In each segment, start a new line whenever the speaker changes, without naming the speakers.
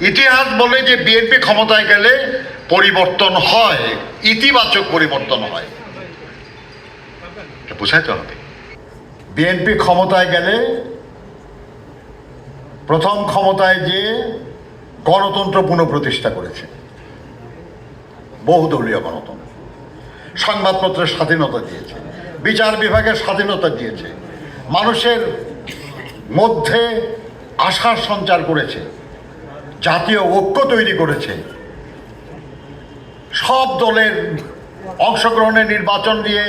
ইতিহাস বলে যে বিএনপি ক্ষমতায় গেলে পরিবর্তন হয়, ইতিবাচক পরিবর্তন হয়। বোঝাইতে হবে। বিএনপি ক্ষমতায় গেলে প্রথম ক্ষমতায় যে গণতন্ত্র পুনঃপ্রতিষ্ঠা করেছে, বহুদলীয় গণতন্ত্র। সংবাদপত্রের স্বাধীনতা দিয়েছে, বিচার বিভাগের স্বাধীনতা দিয়েছে, মানুষের মধ্যে আশার সঞ্চার করেছে জাতীয় ঐক্য তৈরি করেছে। সব দলের অংশগ্রহণের নির্বাচন দিয়ে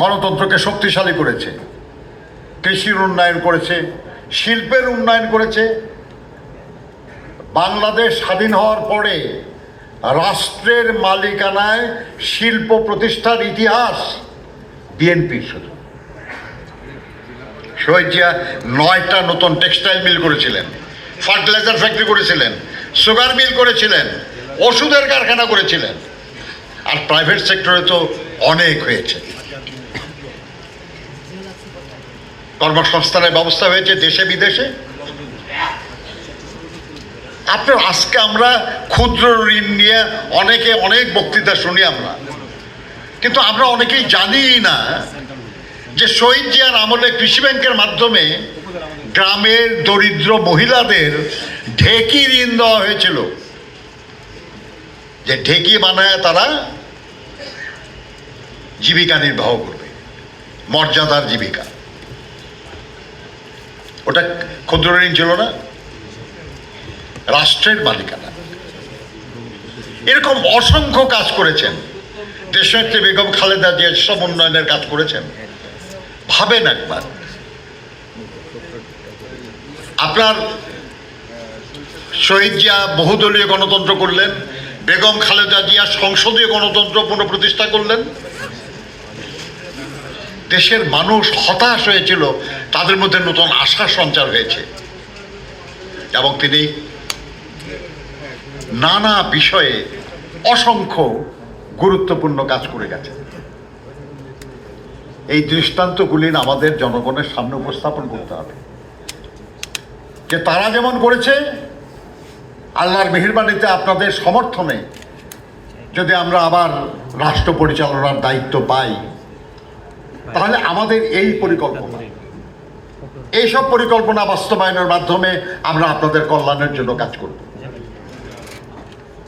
গণতন্ত্রকে শক্তিশালী করেছে। কৃষির উন্নয়ন করেছে, শিল্পের উন্নয়ন করেছে। বাংলাদেশ স্বাধীন হওয়ার পরে রাষ্ট্রের মালিকানায় শিল্প প্রতিষ্ঠার ইতিহাস বিএনপির শুধু। শহীদ জিয়া নয়টা নতুন টেক্সটাইল মিল করেছিলেন। ফার্টিলাইজার ফ্যাক্টরি করেছিলেন, সুগার মিল করেছিলেন, ওষুধের কারখানা করেছিলেন, আর প্রাইভেট সেক্টরে তো অনেক হয়েছে। কর্মসংস্থানের ব্যবস্থা হয়েছে দেশে, বিদেশে। আপনার, আজকে আমরা ক্ষুদ্র ঋণ নিয়ে অনেকে অনেক বক্তৃতা শুনি আমরা। কিন্তু আমরা অনেকেই জানিই না যে শহীদ জিয়ার আমলে কৃষি ব্যাংকের মাধ্যমে গ্রামের দরিদ্র মহিলাদের ঢেকি ঋণ দেওয়া হয়েছিল। যে ঢেকি বানায় তারা জীবিকা নির্বাহ করবে, মর্যাদার জীবিকা। ওটা ক্ষুদ্র ঋণ ছিল না, রাষ্ট্রের মালিকানা। এরকম অসংখ্য কাজ করেছেন। দেশনেত্রী বেগম খালেদা জিয়া সব উন্নয়নের কাজ করেছেন, ভাবেন একবার। আপনার শহীদ জিয়া বহুদলীয় গণতন্ত্র করলেন, বেগম খালেদা জিয়া সংসদীয় গণতন্ত্র পুনঃপ্রতিষ্ঠা করলেন। দেশের মানুষ হতাশ হয়েছিল, তাদের মধ্যে নতুন আশার সঞ্চার হয়েছে। এবং তিনি নানা বিষয়ে অসংখ্য গুরুত্বপূর্ণ কাজ করে গেছেন। এই দৃষ্টান্তগুলি আমাদের জনগণের সামনে উপস্থাপন করতে হবে। যে তারা যেমন করেছে, আল্লাহর মেহরবানিতে আপনাদের সমর্থনে যদি আমরা আবার রাষ্ট্র পরিচালনার দায়িত্ব পাই, তাহলে আমাদের এই পরিকল্পনা। এইসব পরিকল্পনা বাস্তবায়নের মাধ্যমে আমরা আপনাদের কল্যাণের জন্য কাজ করব।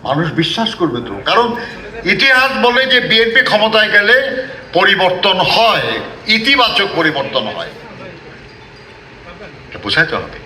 মানুষ বিশ্বাস করবে তো। কারণ ইতিহাস বলে যে বিএনপি ক্ষমতায় গেলে পরিবর্তন হয়, ইতিবাচক পরিবর্তন হয়। বোঝাইতে হবে